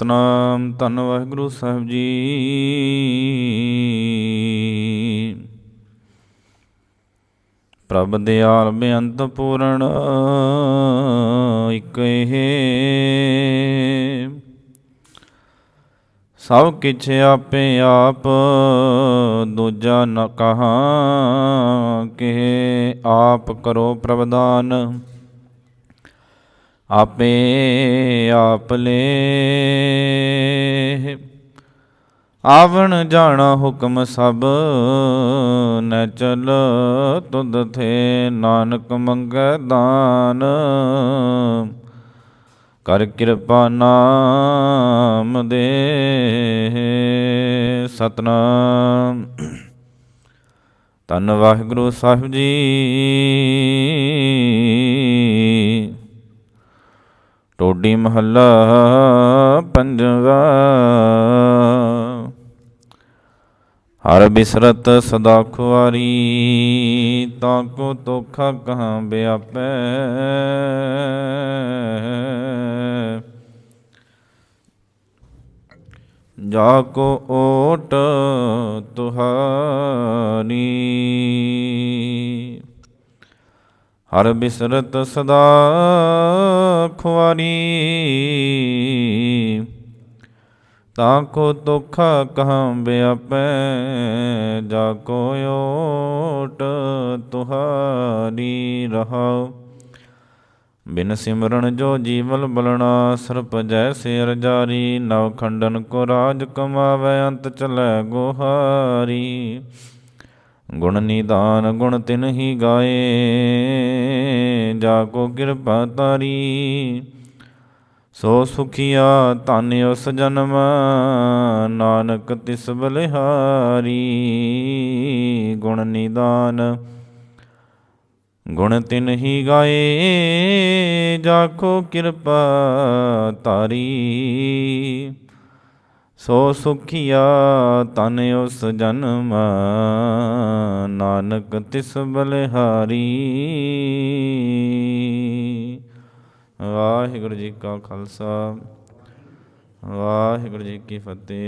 ਸਤਨਾਮ ਧੰਨ ਵਾਹਿਗੁਰੂ ਸਾਹਿਬ ਜੀ। ਪ੍ਰਭ ਦਿਆਲ ਬੇਅੰਤ ਪੂਰਨ ਇਕ ਇਹ। ਸਭ ਕਿਛ ਆਪੇ ਆਪ, ਦੂਜਾ ਨ ਕਹਾ ਕਿ ਆਪ ਕਰੋ ਪ੍ਰਵਦਾਨ ਆਪੇ ਆਪ ਲੈ। ਆਵਣ ਜਾਣਾ ਹੁਕਮ ਸਭ, ਨੈ ਚਲ ਤੁਧ ਥੇ ਨਾਨਕ ਮੰਗੈ ਦਾਨ। ਕਰ ਕਿਰਪਾ ਨਾਮ ਦੇ ਸਤਨਾਮ। ਧੰਨ ਵਾਹਿਗੁਰੂ ਸਾਹਿਬ ਜੀ। ਟੋਡੀ ਮਹੱਲਾ ਪੰਜਵਾ। ਹਰ ਬਿਸਰਤ ਸਦਾ ਖੁਆਰੀ, ਤਾਂ ਕੋ ਤੋਖਾ ਕਹਾਂ ਬਿਆਪੈ। ਜਾ ਕੋ ਓਟ ਤੁਹਾਰੀ ਹਰ ਬਿਸਰਤ ਸਦਾ ਖੁਆਰੀ। ਤਾਂ ਕੋ ਦੁਖ ਕਹਾਂ ਬਿਆਪੈ ਜਾ ਕੋ ਓਟ ਤੁਹਾਰੀ ਰਹਾਉ। ਬਿਨ ਸਿਮਰਨ ਜੋ ਜੀਵਲ ਬਲਣਾ, ਸਰਪ ਜੈਸੇ ਅਰਜਾਰੀ ਨਵ ਖੰਡਨ ਕੋ ਰਾਜ ਕਮਾਵੇ, ਅੰਤ ਚਲੈ ਗੋਹਾਰੀ। ਗੁਣ ਨਿਦਾਨ ਗੁਣ ਤਿਨ ਹੀ ਗਾਏ ਜਾ ਕੋ ਕਿਰਪਾ ਤਾਰੀ। ਸੋ ਸੁਖੀਆ ਧਨ ਉਸ ਜਨਮ, ਨਾਨਕ ਤਿਸ ਬਲਿਹਾਰੀ। ਗੁਣ ਨਿਦਾਨ, ਗੁਣ ਤਿਨ ਹੀ ਗਾਏ ਜਾਖੋ ਕਿਰਪਾ ਤਾਰੀ। ਸੋ ਸੁਖੀਆ ਤਨ ਉਸ ਜਨਮ, ਨਾਨਕ ਤਿਸ ਬਲਿਹਾਰੀ। ਵਾਹਿਗੁਰੂ ਜੀ ਕਾ ਖਾਲਸਾ, ਵਾਹਿਗੁਰੂ ਜੀ ਕੀ ਫਤਿਹ।